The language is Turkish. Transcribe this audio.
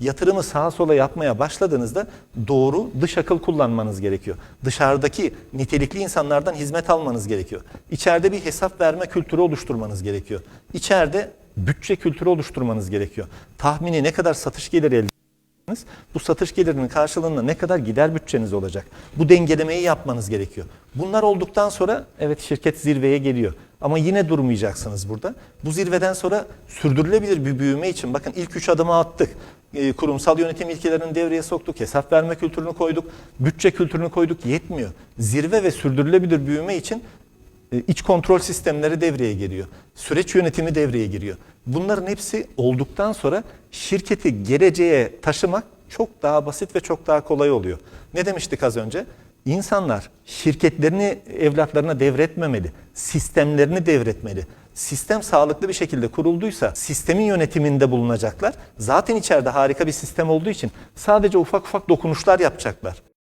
yatırımı sağa sola yapmaya başladığınızda doğru dış akıl kullanmanız gerekiyor. Dışarıdaki nitelikli insanlardan hizmet almanız gerekiyor. İçeride bir hesap verme kültürü oluşturmanız gerekiyor. İçeride bütçe kültürü oluşturmanız gerekiyor. Tahmini ne kadar satış geliri elde ediyorsanız, bu satış gelirinin karşılığında ne kadar gider bütçeniz olacak? Bu dengelemeyi yapmanız gerekiyor. Bunlar olduktan sonra evet şirket zirveye geliyor. Ama yine durmayacaksınız burada. Bu zirveden sonra sürdürülebilir bir büyüme için bakın ilk üç adımı attık. Ee, kurumsal yönetim ilkelerini devreye soktuk, hesap verme kültürünü koyduk, bütçe kültürünü koyduk yetmiyor. Zirve ve sürdürülebilir büyüme için e, iç kontrol sistemleri devreye giriyor. Süreç yönetimi devreye giriyor. Bunların hepsi olduktan sonra şirketi geleceğe taşımak çok daha basit ve çok daha kolay oluyor. Ne demiştik az önce? İnsanlar şirketlerini evlatlarına devretmemeli, sistemlerini devretmeli. Sistem sağlıklı bir şekilde kurulduysa sistemin yönetiminde bulunacaklar. Zaten içeride harika bir sistem olduğu için sadece ufak ufak dokunuşlar yapacaklar.